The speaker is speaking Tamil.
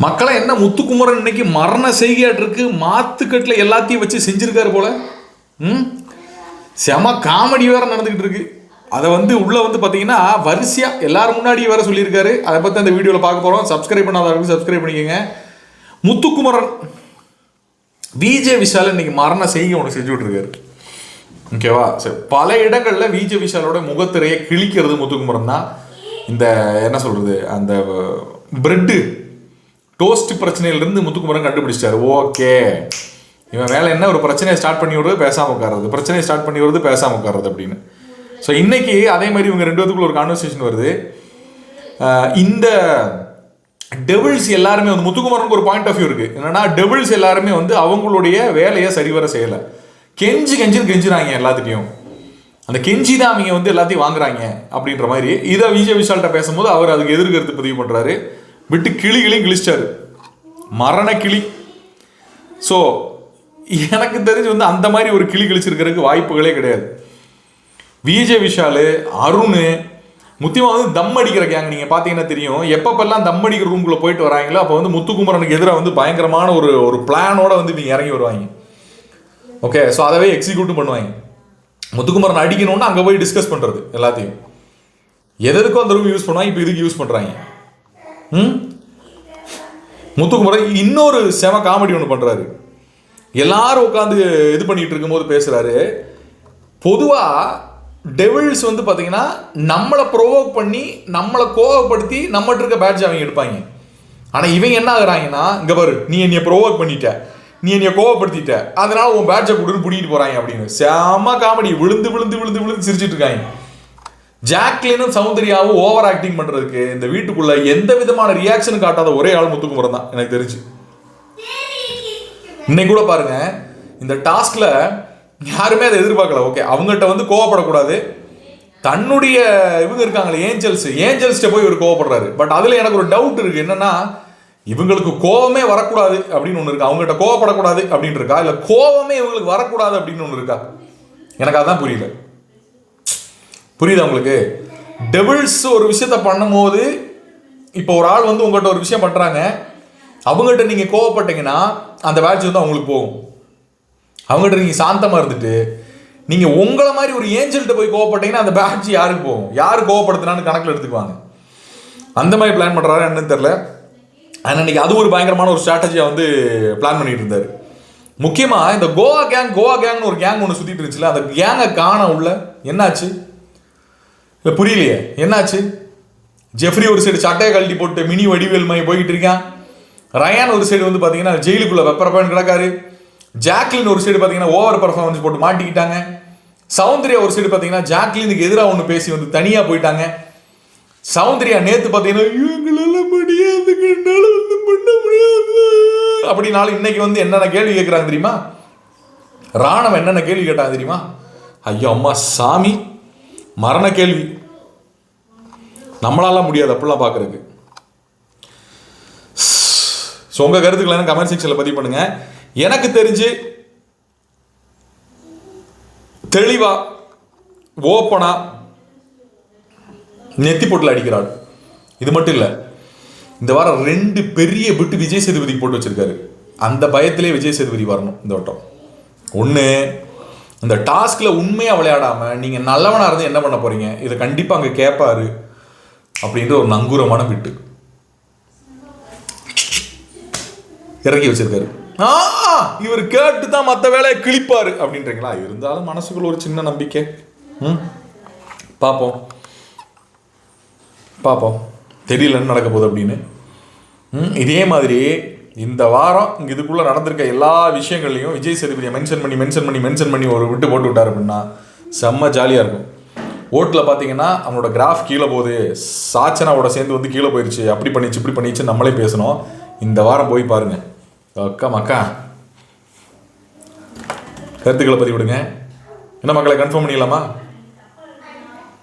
மக்களை என்ன முத்துக்குமரன் இன்னைக்கு மரண செய்கையாட்டு இருக்கு மாத்துக்கட்டில் எல்லாத்தையும் வச்சு செஞ்சிருக்காரு போல. ம்? செம காமெடி வேற நடந்துக்கிட்டு இருக்கு அதை வந்து உள்ளே வந்து பார்த்தீங்கன்னா வரிசையாக எல்லாரும் முன்னாடி வேற சொல்லியிருக்காரு. அதை பற்றி அந்த வீடியோவில் பார்க்க போகிறோம் சப்ஸ்கிரைப் பண்ணாதவங்களுக்கு சப்ஸ்கிரைப் பண்ணிக்கோங்க. முத்துக்குமரன் விஜே விஷால் இன்னைக்கு மரண செய்கை ஒன்று செஞ்சு விட்டுருக்காரு. ஓகேவா? சரி பல இடங்களில் விஜே விஷாலோட முகத்திரையை கிழிக்கிறது முத்துக்குமரன் தான். இந்த என்ன சொல்கிறது அந்த பிரெட்டு டோஸ்ட் பிரச்சனையிலிருந்து முத்துக்குமரன் கண்டுபிடிச்சிட்டாரு ஓகே. இவன் வேலை என்ன ஒரு பிரச்சனையை ஸ்டார்ட் பண்ணி விடுறது பேசாமல் உட்கார்றது. பிரச்சனையை ஸ்டார்ட் பண்ணி விடுறது பேசாமல் உட்கார்றது அப்படின்னு. ஸோ இன்னைக்கு அதே மாதிரி இவங்க ரெண்டு பேத்துக்குள்ள ஒரு கான்வர்சேஷன் வருது. இந்த டெவில்ஸ் எல்லாருமே வந்து முத்துக்குமரனுக்கு ஒரு பாயிண்ட் ஆஃப் வியூ இருக்கு. என்னன்னா டெவில்ஸ் எல்லாருமே வந்து அவங்களுடைய வேலையை சரிவர செய்யலை. கெஞ்சி கெஞ்சின்னு கெஞ்சுறாங்க எல்லாத்துட்டையும் அந்த கெஞ்சி தான் அவங்க வந்து எல்லாத்தையும் வாங்குறாங்க அப்படின்ற மாதிரி. இதை விஜய் விஷால்கிட்ட பேசும்போது அவர் அதுக்கு எதிர்கருத்து பதிவு பண்ணுறாரு விட்டு கிளிகளையும் கிழிச்சிட்டாரு. மரண கிளி. ஸோ எனக்கு தெரிஞ்சு வந்து அந்த மாதிரி ஒரு கிளி கிழிச்சிருக்கிறதுக்கு வாய்ப்புகளே கிடையாது. விஜய் விஷாலு அருண் முத்தியமாக வந்து தம் அடிக்கிற கேங் நீங்கள் பார்த்தீங்கன்னா தெரியும். எப்பப்பெல்லாம் தம் அடிக்கிற ரூம்குள்ளே போயிட்டு வராங்களோ அப்போ வந்து முத்துக்குமரனுக்கு எதிராக வந்து பயங்கரமான ஒரு ஒரு பிளானோட வந்து நீங்கள் இறங்கி வருவாங்க. ஓகே ஸோ அதவே எக்ஸிக்யூட்டும் பண்ணுவாங்க. முத்துக்குமரன் அடிக்கணும்னு அங்கே போய் டிஸ்கஸ் பண்ணுறது எல்லாத்தையும். எதற்கும் அந்த ரூம் யூஸ் பண்ணுவாங்க இப்போ இதுக்கு யூஸ் பண்ணுறாங்க முத்துக்குமரன் இன்னொரு செம காமெடி ஒன்று பண்ணுறாரு எல்லாரும் உட்காந்து இது பண்ணிட்டு இருக்கும்போது பேசுகிறாரு பொதுவாக டெவில்ஸ் வந்து பார்த்தீங்கன்னா நம்மளை ப்ரொவோக் பண்ணி நம்மளை கோவப்படுத்தி நம்மகிட்ட இருக்க பேட்ச் அவங்க எடுப்பாங்க. ஆனால் இவங்க என்ன ஆகுறாங்கன்னா இங்கே பாரு நீ என்னையை ப்ரொவோக் பண்ணிட்ட. நீ என்னைய கோவப்படுத்திட்ட. அதனால உன் பேட்சை கொடுன்னு பிடிக்கிட்டு போகிறாங்க அப்படின்னு. செம காமெடி விழுந்து விழுந்து விழுந்து விழுந்து சிரிச்சிட்டு இருக்காங்க. ஜாக்லினும் சௌந்தர்யாவும் ஓவர் ஆக்டிங் பண்றதுக்கு இந்த வீட்டுக்குள்ள எந்த விதமான ரியாக்ஷனும் காட்டாத ஒரே ஆள் முத்துக்குமரன் தான் எனக்கு தெரிஞ்சு. இன்னைக்கு கூட பாருங்க இந்த டாஸ்க்ல யாருமே அதை எதிர்பார்க்கல. ஓகே அவங்ககிட்ட வந்து கோவப்படக்கூடாது. தன்னுடைய இவங்க இருக்காங்களே ஏஞ்சல்ஸ் ஏஞ்சல்ஸ்ட்ட போய் இவர் கோவப்படுறாரு. பட் அதுல எனக்கு ஒரு டவுட் இருக்கு. என்னன்னா இவங்களுக்கு கோவமே வரக்கூடாது அப்படின்னு ஒன்று இருக்கு? அவங்ககிட்ட கோவப்படக்கூடாது அப்படின்னு இருக்கா? இல்ல கோவமே இவங்களுக்கு வரக்கூடாது அப்படின்னு ஒன்று இருக்கா? எனக்கு அதான் புரியல. புரியுதா உங்களுக்கு? டெபிள்ஸ் ஒரு விஷயத்த பண்ணும்போது இப்போ ஒரு ஆள் வந்து உங்கள்கிட்ட ஒரு விஷயம் பண்ணுறாங்க அவங்ககிட்ட நீங்கள் கோவப்பட்டீங்கன்னா அந்த பேட்ச் வந்து அவங்களுக்கு போகும். அவங்ககிட்ட நீங்கள் சாந்தமாக இருந்துட்டு நீங்கள் உங்களை மாதிரி ஒரு ஏஞ்சல்கிட்ட போய் கோவப்பட்டீங்கன்னா அந்த பேட்ச் யாருக்கு போகும்? யார் கோவப்படுத்தினான்னு கணக்கில் எடுத்துக்குவாங்க. அந்த மாதிரி பிளான் பண்ணுறாரு என்னன்னு தெரில ஆனால் இன்னைக்கு அது ஒரு பயங்கரமான ஒரு ஸ்ட்ராட்டஜியை வந்து பிளான் பண்ணிட்டு இருந்தார். முக்கியமாக இந்த கோவா கேங் கோவா கேங்னு ஒரு கேங் ஒன்று சுற்றிட்டு இருந்துச்சுல அந்த கேங்கை காண உள்ள என்னாச்சு? இல்லை புரியலையே. என்னாச்சு? ஜெஃப்ரி ஒரு சைடு சட்டையை கழட்டி போட்டு மினி வடிவேல் மாதிரி போய்கிட்டு இருக்கான். ரயான் ஒரு சைடு வந்து பார்த்தீங்கன்னா ஜெயிலுக்குள்ளே வெப்பரப்பான்னு கிடக்காரு. ஜாக்லின் ஒரு சைடு பார்த்தீங்கன்னா ஓவர் பர்ஃபார்மன்ஸ் போட்டு மாட்டிக்கிட்டாங்க. சௌந்தர்யா ஒரு சைடு பார்த்தீங்கன்னா ஜாக்லினுக்கு எதிராக ஒன்று பேசி வந்து தனியாக போயிட்டாங்க. சௌந்தர்யா நேற்று பார்த்தீங்கன்னா இவங்களால முடியாதுங்க வந்து பண்ண முடியாது. அப்படின்னாலும் இன்னைக்கு வந்து என்னென்ன கேள்வி கேட்குறாங்க தெரியுமா? ராணவ என்னென்ன கேள்வி கேட்டாங்க தெரியுமா? ஐயோ அம்மா சாமி மரண கேள்வி. நம்மளால முடியாது அப்படிலாம் பார்க்குறதுக்கு. ஸோ உங்கள் கருத்துக்களை எனக்கு கமெண்ட் செக்ஷனில் பதிவு பண்ணுங்க. எனக்கு தெரிஞ்சு தெளிவாக ஓப்பனாக நெத்தி பொட்டில் அடிக்கிறாள். இது மட்டும் இல்லை இந்த வாரம் ரெண்டு பெரிய பிட்டு விஜய் சேதுபதிக்கு போட்டு வச்சிருக்காரு. அந்த பயத்திலே விஜய் சேதுபதி வரணும் இந்த வட்டம். ஒன்று அந்த டாஸ்கில் உண்மையாக விளையாடாமல் நீங்கள் நல்லவனாக இருந்து என்ன பண்ண போகிறீங்க இதை கண்டிப்பாக அங்கே கேட்பாரு அப்படின்ற ஒரு நங்கூரமான விட்டு இறக்கி வச்சிருக்காரு. ஆ இவர் கேட்டு தான் மற்ற வேலையை கிழிப்பார். அப்படின்றீங்களா? இருந்தாலும் மனசுக்குள்ள ஒரு சின்ன நம்பிக்கை. ம்? பார்ப்போம். பார்ப்போம். தெரியலன்னு நடக்க போகுது அப்படின்னு. ம், இதே மாதிரி இந்த வாரம் இங்கே இதுக்குள்ளே நடந்திருக்க எல்லா விஷயங்கள்லையும் விஜய் சேதுபதியை மென்ஷன் பண்ணி மென்ஷன் பண்ணி மென்ஷன் பண்ணி ஒரு விட்டு போட்டு விட்டார் அப்படின்னா செம்ம ஜாலியாக இருக்கும். ஓட்டில் பார்த்தீங்கன்னா அவனோட கிராஃப் கீழே போகுது. சாச்சனாவோட சேர்ந்து வந்து கீழே போயிடுச்சு அப்படி பண்ணிச்சு இப்படி பண்ணிச்சு நம்மளே பேசணும். இந்த வாரம் போய் பாருங்கள் அக்கா மக்கா. கருத்துக்களை பதிவிடுங்க. என்ன மக்களை கன்ஃபார்ம் பண்ணிடலாமா?